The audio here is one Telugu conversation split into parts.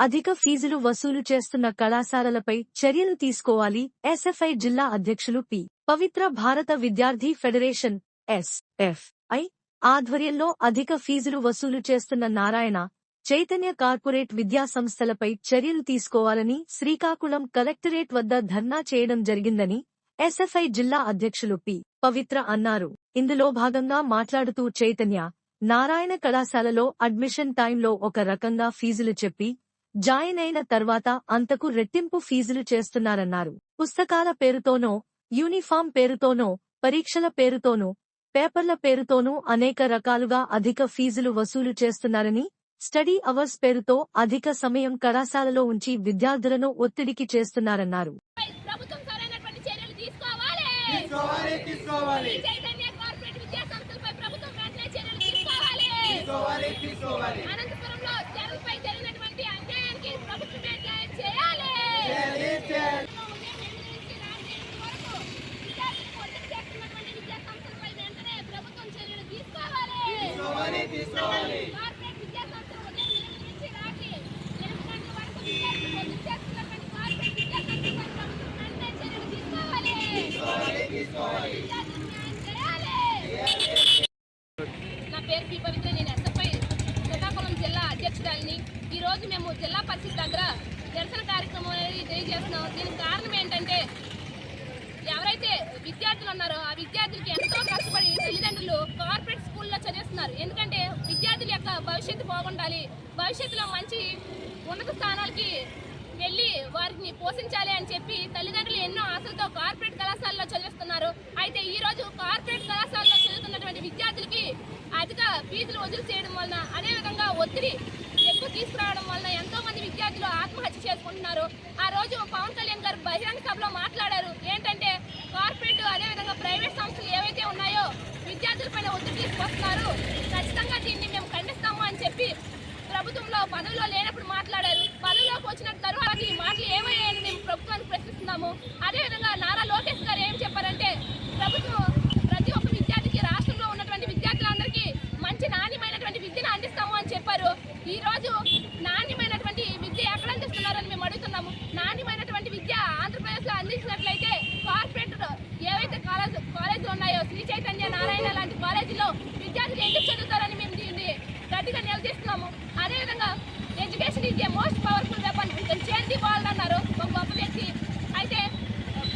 అధిక ఫీజులు వసూలు చేస్తున్న కళాశాలలపై చర్యలు తీసుకోవాలి ఎస్ఎఫ్ఐ జిల్లా అధ్యక్షులు పి. పవిత్ర భారత విద్యార్థి ఫెడరేషన్ ఎస్ ఎఫ్ ఐ ఆధ్వర్యంలో అధిక ఫీజులు వసూలు చేస్తున్న నారాయణ చైతన్య కార్పొరేట్ విద్యా సంస్థలపై చర్యలు తీసుకోవాలని శ్రీకాకుళం కలెక్టరేట్ వద్ద ధర్నా చేయడం జరిగిందని ఎస్ఎఫ్ఐ జిల్లా అధ్యక్షులు పి. పవిత్ర అన్నారు. ఇందులో భాగంగా మాట్లాడుతూ చైతన్య నారాయణ కళాశాలలో అడ్మిషన్ టైంలో ఒక రకంగా ఫీజులు చెప్పి జాయిన్ అయిన తర్వాత అంతకు రెట్టింపు ఫీజులు చేస్తున్నారన్నారు. పుస్తకాల పేరుతోనో యూనిఫామ్ పేరుతోనో పరీక్షల పేరుతోనూ పేపర్ల పేరుతోనూ అనేక రకాలుగా అధిక ఫీజులు వసూలు చేస్తున్నారని స్టడీ అవర్స్ పేరుతో అధిక సమయం కళాశాలలో ఉంచి విద్యార్థులను ఒత్తిడికి చేస్తున్నారన్నారు. ప్రభుత్వం నా పేరు పి పవిత్ర నేను ఎస్ఎఫ్ఐ శ్రీకాకుళం జిల్లా అధ్యక్షురాలిని. ఈ రోజు మేము జిల్లా పరిషత్ దగ్గర తెలియజేస్తున్నాం. దీనికి కారణం ఏంటంటే ఎవరైతే విద్యార్థులు ఉన్నారో ఆ విద్యార్థులకి ఎంతో కష్టపడి తల్లిదండ్రులు కార్పొరేట్ స్కూల్లో చదివిస్తున్నారు. ఎందుకంటే విద్యార్థుల యొక్క భవిష్యత్తు బాగుండాలి. భవిష్యత్తులో మంచి ఉన్నత స్థానాలకి వెళ్ళి వారిని పోషించాలి అని చెప్పి తల్లిదండ్రులు ఎన్నో ఆశలతో కార్పొరేట్ కళాశాలలో చదివిస్తున్నారు. అయితే ఈ రోజు కార్పొరేట్ కళాశాలలో చదువుతున్నటువంటి విద్యార్థులకి అధిక ఫీజులు వదులు చేయడం వలన అదేవిధంగా ఒత్తిడి ఎక్కువ తీసుకురావడం వలన ఎంతో మంది విద్యార్థులు ఆత్మహత్య చేసుకుంటున్నారు ఆ రోజు పవన్ కళ్యాణ్ గారు బహిరంగ సభలో మాట్లాడారు. ఏంటంటే కార్పొరేట్ అదేవిధంగా ప్రైవేట్ సంస్థలు ఏవైతే ఉన్నాయో విద్యార్థులపైన ఒత్తిడి తీసుకొస్తున్నారు. ఖచ్చితంగా దీన్ని మేము ఖండిస్తాము అని చెప్పి ప్రభుత్వంలో పదవిలో లేనప్పుడు మాట్లాడారు. పదవిలోకి వచ్చిన తర్వాత ఈ మాటలు ఏమయ్యాయని మేము ప్రభుత్వానికి ప్రశ్నిస్తున్నాము. అదేవిధంగా నారా లోకేష్ గారు ఏం చెప్పారంటే ప్రభుత్వం ప్రతి ఒక్క విద్యార్థికి రాష్ట్రంలో ఉన్నటువంటి విద్యార్థులందరికీ మంచి నాణ్యమైనటువంటి విద్యను అందిస్తాము అని చెప్పారు. ఈరోజు నాణ్యమైనటువంటి విద్య ఎక్కడ అందిస్తున్నారని మేము అడుగుతున్నాము నాణ్యమైనటువంటి విద్య ఆంధ్రప్రదేశ్లో అందించినట్లయితే కార్పొరేట్ ఏవైతే కాలేజీలు ఉన్నాయో శ్రీ చైతన్య నారాయణ లాంటి కాలేజీలో విద్యార్థులు ఎందుకు చదువుతారని మేము దీన్ని గట్టిగా నిలదీస్తున్నాము. అదేవిధంగా education is a most powerful weapon. Change the world అన్నారు ఒక గొప్ప వ్యక్తి అయితే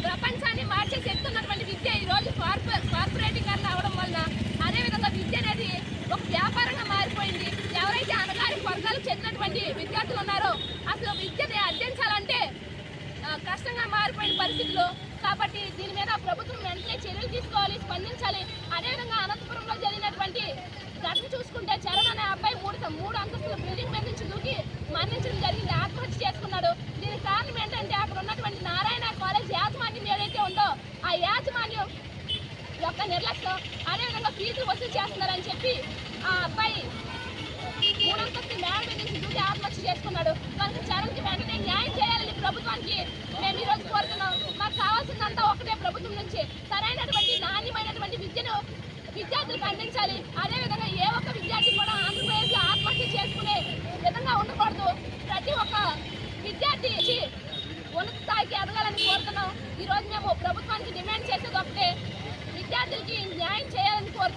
ప్రపంచాన్ని మార్చే శక్తి ఉన్నటువంటి విద్య ఈ రోజు కార్పొ కార్పొరేటీకరణ అవడం వలన అదేవిధంగా విద్య అనేది ఒక వ్యాపారంగా మారిపోయింది ఎవరైతే అనగారి వర్గాలకు చెందినటువంటి విద్యార్థులు ఉన్నారో అసలు విద్యని అర్జించాలంటే ఆ, కష్టంగా మారిపోయిన పరిస్థితులు కాబట్టి దీని మీద ప్రభుత్వం వెంటనే చర్యలు తీసుకోవాలి స్పందించాలి. అదేవిధంగా అనంతపురంలో జరిగినటువంటి ఘటన చూసుకుంటే చరణ్ అనే అబ్బాయి మూడు మూడు అంతస్తుల బిల్డింగ్ మీద నుంచి దూకి మరణించడం జరిగింది. ఆత్మహత్య చేసుకున్నాడు. దీనికి కారణం ఏంటంటే అక్కడ ఉన్నటువంటి నారాయణ కాలేజ్ యాజమాన్యం ఏదైతే ఉందో ఆ యాజమాన్యం యొక్క నిర్లక్ష్యం. అదేవిధంగా ఫీజులు వసూలు చేస్తున్నారని చెప్పి ఆ అబ్బాయి మూడంతస్తు మేడ మీద నుంచి దూకి ఆత్మహత్య చేసుకున్నాడు. విద్యార్థులు ఖండించాలి. అదేవిధంగా ఏ ఒక్క విద్యార్థి కూడా ఆంధ్రప్రదేశ్లో ఆత్మహత్య చేసుకునే విధంగా ఉండకూడదు. ప్రతి ఒక్క విద్యార్థి ఉన్నత స్థాయికి ఎదగాలని కోరుతున్నాం. ఈరోజు మేము ప్రభుత్వానికి డిమాండ్ చేసేది ఒకటే విద్యార్థులకి న్యాయం చేయాలని కోరుతున్నాం.